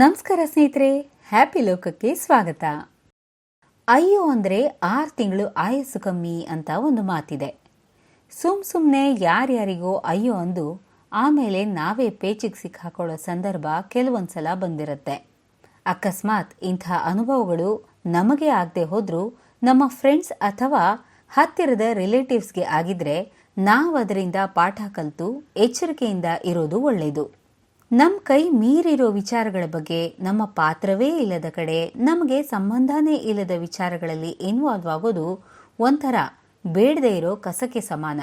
ನಮಸ್ಕಾರ ಸ್ನೇಹಿತರೆ ಹ್ಯಾಪಿ ಲೋಕಕ್ಕೆ ಸ್ವಾಗತ. ಅಯ್ಯೋ ಅಂದರೆ ಆರು ತಿಂಗಳು ಆಯಸ್ಸು ಕಮ್ಮಿ ಅಂತ ಒಂದು ಮಾತಿದೆ. ಸುಮ್ ಸುಮ್ಮನೆ ಯಾರ್ಯಾರಿಗೋ ಅಯ್ಯೋ ಅಂದು ಆಮೇಲೆ ನಾವೇ ಪೇಚಿಗೆ ಸಿಕ್ಕಾಕೊಳ್ಳೋ ಸಂದರ್ಭ ಕೆಲವೊಂದ್ಸಲ ಬಂದಿರುತ್ತೆ. ಅಕಸ್ಮಾತ್ ಇಂಥ ಅನುಭವಗಳು ನಮಗೆ ಆಗದೆ ಹೋದ್ರೂ ನಮ್ಮ ಫ್ರೆಂಡ್ಸ್ ಅಥವಾ ಹತ್ತಿರದ ರಿಲೇಟಿವ್ಸ್ಗೆ ಆಗಿದ್ರೆ ನಾವು ಅದರಿಂದ ಪಾಠ ಕಲಿತು ಎಚ್ಚರಿಕೆಯಿಂದ ಇರೋದು ಒಳ್ಳೆಯದು ನಮ್ಮ ಕೈ ಮೀರಿರೋ ವಿಚಾರಗಳ ಬಗ್ಗೆ ನಮ್ಮ ಪಾತ್ರವೇ ಇಲ್ಲದ ಕಡೆ ನಮಗೆ ಸಂಬಂಧನೇ ಇಲ್ಲದ ವಿಚಾರಗಳಲ್ಲಿ ಇನ್ವಾಲ್ವ್ ಆಗೋದು ಒಂಥರ ಬೇಡದೇ ಇರೋ ಕಸಕ್ಕೆ ಸಮಾನ.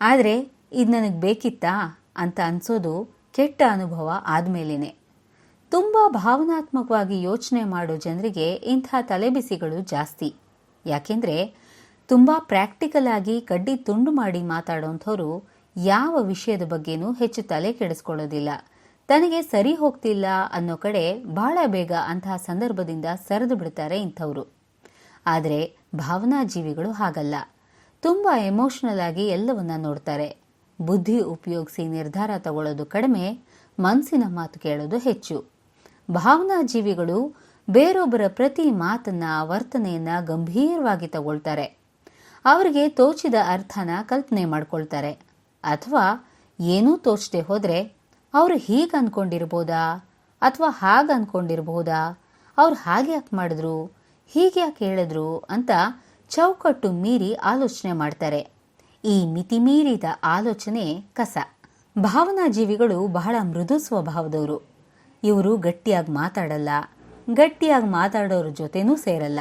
ಆದರೆ ಇದು ನನಗೆ ಬೇಕಿತ್ತಾ ಅಂತ ಅನ್ಸೋದು ಕೆಟ್ಟ ಅನುಭವ ಆದ್ಮೇಲೇನೆ. ತುಂಬ ಭಾವನಾತ್ಮಕವಾಗಿ ಯೋಚನೆ ಮಾಡೋ ಜನರಿಗೆ ಇಂಥ ತಲೆಬಿಸಿಗಳು ಜಾಸ್ತಿ. ಯಾಕೆಂದರೆ ತುಂಬ ಪ್ರಾಕ್ಟಿಕಲ್ ಆಗಿ ಕಡ್ಡಿ ತುಂಡು ಮಾಡಿ ಮಾತಾಡೋಂಥವ್ರು ಯಾವ ವಿಷಯದ ಬಗ್ಗೆನೂ ಹೆಚ್ಚು ತಲೆ ಕೆಡಿಸ್ಕೊಳ್ಳೋದಿಲ್ಲ. ತನಗೆ ಸರಿ ಹೋಗ್ತಿಲ್ಲ ಅನ್ನೋ ಕಡೆ ಬಹಳ ಬೇಗ ಅಂತಹ ಸಂದರ್ಭದಿಂದ ಸರಿದು ಬಿಡ್ತಾರೆ ಇಂಥವ್ರು. ಆದರೆ ಭಾವನಾ ಜೀವಿಗಳು ಹಾಗಲ್ಲ. ತುಂಬ ಎಮೋಷನಲ್ ಆಗಿ ಎಲ್ಲವನ್ನ ನೋಡ್ತಾರೆ. ಬುದ್ಧಿ ಉಪಯೋಗಿಸಿ ನಿರ್ಧಾರ ತಗೊಳ್ಳೋದು ಕಡಿಮೆ ಮನಸ್ಸಿನ ಮಾತು ಕೇಳೋದು ಹೆಚ್ಚು. ಭಾವನಾ ಜೀವಿಗಳು ಬೇರೊಬ್ಬರ ಪ್ರತಿ ಮಾತನ್ನ, ವರ್ತನೆಯನ್ನ ಗಂಭೀರವಾಗಿ ತಗೊಳ್ತಾರೆ. ಅವರಿಗೆ ತೋಚಿದ ಅರ್ಥನ ಕಲ್ಪನೆ ಮಾಡ್ಕೊಳ್ತಾರೆ. ಅಥವಾ ಏನೂ ತೋಚದೆ ಹೋದ್ರೆ ಅವರು ಹೀಗೆ ಅಂದ್ಕೊಂಡಿರ್ಬೋದಾ ಅಥವಾ ಹಾಗೆ ಅಂದ್ಕೊಂಡಿರ್ಬೋದಾ ಅವ್ರು ಹಾಗೆ ಯಾಕೆ ಮಾಡಿದ್ರು? ಹೀಗೆ ಯಾಕೆ ಹೇಳಿದ್ರು? ಅಂತ ಚೌಕಟ್ಟು ಮೀರಿ ಆಲೋಚನೆ ಮಾಡ್ತಾರೆ. ಈ ಮಿತಿ ಮೀರಿದ ಆಲೋಚನೆ ಕಸ. ಭಾವನಾ ಜೀವಿಗಳು ಬಹಳ ಮೃದು ಸ್ವಭಾವದವರು. ಇವರು ಗಟ್ಟಿಯಾಗಿ ಮಾತಾಡಲ್ಲ. ಗಟ್ಟಿಯಾಗಿ ಮಾತಾಡೋರ ಜೊತೆನೂ ಸೇರಲ್ಲ.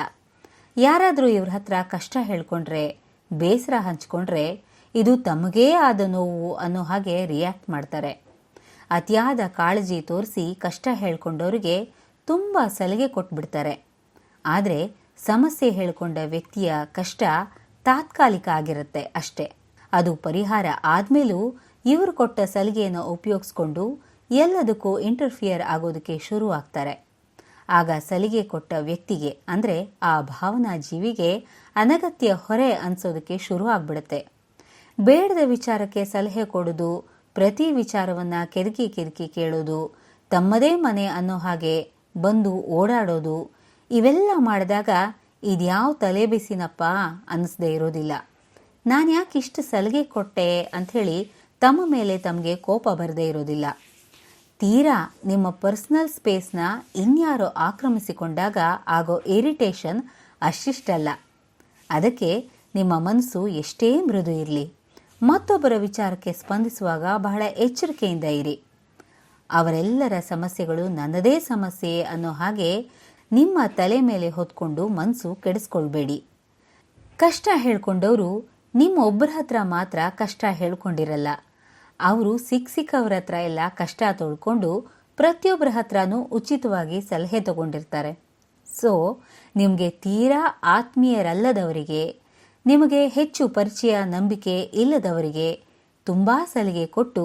ಯಾರಾದರೂ ಇವ್ರ ಹತ್ರ ಕಷ್ಟ ಹೇಳ್ಕೊಂಡ್ರೆ, ಬೇಸರ ಹಂಚ್ಕೊಂಡ್ರೆ, ಇದು ತಮಗೇ ಆದ ನೋವು ಅನ್ನೋ ಹಾಗೆ ರಿಯಾಕ್ಟ್ ಮಾಡ್ತಾರೆ. ಅತಿಯಾದ ಕಾಳಜಿ ತೋರಿಸಿ ಕಷ್ಟ ಹೇಳ್ಕೊಂಡವರಿಗೆ ತುಂಬ ಸಲಿಗೆ ಕೊಟ್ಬಿಡ್ತಾರೆ. ಆದರೆ ಸಮಸ್ಯೆ ಹೇಳ್ಕೊಂಡ ವ್ಯಕ್ತಿಯ ಕಷ್ಟ ತಾತ್ಕಾಲಿಕ ಆಗಿರುತ್ತೆ ಅಷ್ಟೇ. ಅದು ಪರಿಹಾರ ಆದಮೇಲೂ ಇವರು ಕೊಟ್ಟ ಸಲಿಗೆಯನ್ನು ಉಪಯೋಗಿಸ್ಕೊಂಡು ಎಲ್ಲದಕ್ಕೂ ಇಂಟರ್ಫಿಯರ್ ಆಗೋದಕ್ಕೆ ಶುರು ಆಗ್ತಾರೆ. ಆಗ ಸಲಿಗೆ ಕೊಟ್ಟ ವ್ಯಕ್ತಿಗೆ, ಅಂದರೆ ಆ ಭಾವನಾ ಜೀವಿಗೆ ಅನಗತ್ಯ ಹೊರೆ ಅನ್ಸೋದಕ್ಕೆ ಶುರು ಆಗ್ಬಿಡುತ್ತೆ. ಬೇಡದ ವಿಚಾರಕ್ಕೆ ಸಲಹೆ ಕೊಡೋದು ಪ್ರತಿ ವಿಚಾರವನ್ನ ಕೆದಕಿ ಕೆದಕಿ ಕೇಳೋದು, ತಮ್ಮದೇ ಮನೆ ಅನ್ನೋ ಹಾಗೆ ಬಂದು ಓಡಾಡೋದು, ಇವೆಲ್ಲ ಮಾಡಿದಾಗ ಇದ್ಯಾವ ತಲೆ ಬಿಸಿನಪ್ಪ ಅನ್ನಿಸ್ದೇ ಇರೋದಿಲ್ಲ. ನಾನು ಯಾಕೆ ಇಷ್ಟು ಸಲಿಗೆ ಕೊಟ್ಟೆ ಅಂಥೇಳಿ ತಮ್ಮ ಮೇಲೆ ತಮಗೆ ಕೋಪ ಬರದೇ ಇರೋದಿಲ್ಲ. ತೀರಾ ನಿಮ್ಮ ಪರ್ಸನಲ್ ಸ್ಪೇಸ್ನ ಇನ್ಯಾರೋ ಆಕ್ರಮಿಸಿಕೊಂಡಾಗ ಆಗೋ ಇರಿಟೇಷನ್ ಅಷ್ಟಿಷ್ಟಲ್ಲ. ಅದಕ್ಕೆ ನಿಮ್ಮ ಮನಸ್ಸು ಎಷ್ಟೇ ಮೃದು ಇರಲಿ. ಮತ್ತೊಬ್ಬರ ವಿಚಾರಕ್ಕೆ ಸ್ಪಂದಿಸುವಾಗ ಬಹಳ ಎಚ್ಚರಿಕೆಯಿಂದ ಇರಿ. ಅವರೆಲ್ಲರ ಸಮಸ್ಯೆಗಳು ನನ್ನದೇ ಸಮಸ್ಯೆ ಅನ್ನೋ ಹಾಗೆ ನಿಮ್ಮ ತಲೆ ಮೇಲೆ ಹೊತ್ಕೊಂಡು ಮನಸ್ಸು ಕೆಡಿಸ್ಕೊಳ್ಬೇಡಿ. ಕಷ್ಟ ಹೇಳ್ಕೊಂಡವರು ನಿಮ್ಮ ಒಬ್ಬರ ಹತ್ರ ಮಾತ್ರ ಕಷ್ಟ ಹೇಳ್ಕೊಂಡಿರಲ್ಲ. ಅವರು ಸಿಕ್ಕ ಸಿಕ್ಕವ್ರ ಹತ್ರ ಎಲ್ಲ ಕಷ್ಟ ತೊಳ್ಕೊಂಡು ಪ್ರತಿಯೊಬ್ಬರ ಹತ್ರನೂ ಉಚಿತವಾಗಿ ಸಲಹೆ ತಗೊಂಡಿರ್ತಾರೆ. ಸೊ ನಿಮಗೆ ತೀರಾ ಆತ್ಮೀಯರಲ್ಲದವರಿಗೆ ನಿಮಗೆ ಹೆಚ್ಚು ಪರಿಚಯ ನಂಬಿಕೆ ಇಲ್ಲದವರಿಗೆ ತುಂಬಾ ಸಲಿಗೆ ಕೊಟ್ಟು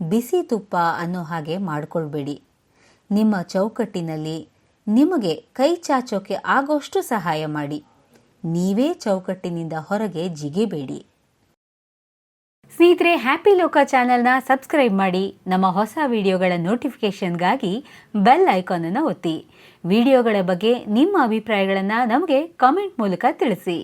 ಬಿಸಿ ತುಪ್ಪ ಅನ್ನೋ ಹಾಗೆ ಮಾಡಿಕೊಳ್ಬೇಡಿ. ನಿಮ್ಮ ಚೌಕಟ್ಟಿನಲ್ಲಿ ನಿಮಗೆ ಕೈ ಚಾಚೋಕೆ ಆಗೋಷ್ಟು ಸಹಾಯ ಮಾಡಿ. ನೀವೇ ಚೌಕಟ್ಟಿನಿಂದ ಹೊರಗೆ ಜಿಗಿಬೇಡಿ. ಸ್ನೇಹಿತರೆ, ಹ್ಯಾಪಿ ಲೋಕ ಚಾನೆಲ್ನ ಸಬ್ಸ್ಕ್ರೈಬ್ ಮಾಡಿ. ನಮ್ಮ ಹೊಸ ವಿಡಿಯೋಗಳ ನೋಟಿಫಿಕೇಷನ್ಗಾಗಿ ಬೆಲ್ ಐಕಾನ್ ಅನ್ನು ಒತ್ತಿ. ವಿಡಿಯೋಗಳ ಬಗ್ಗೆ ನಿಮ್ಮ ಅಭಿಪ್ರಾಯಗಳನ್ನು ನಮಗೆ ಕಾಮೆಂಟ್ ಮೂಲಕ ತಿಳಿಸಿ.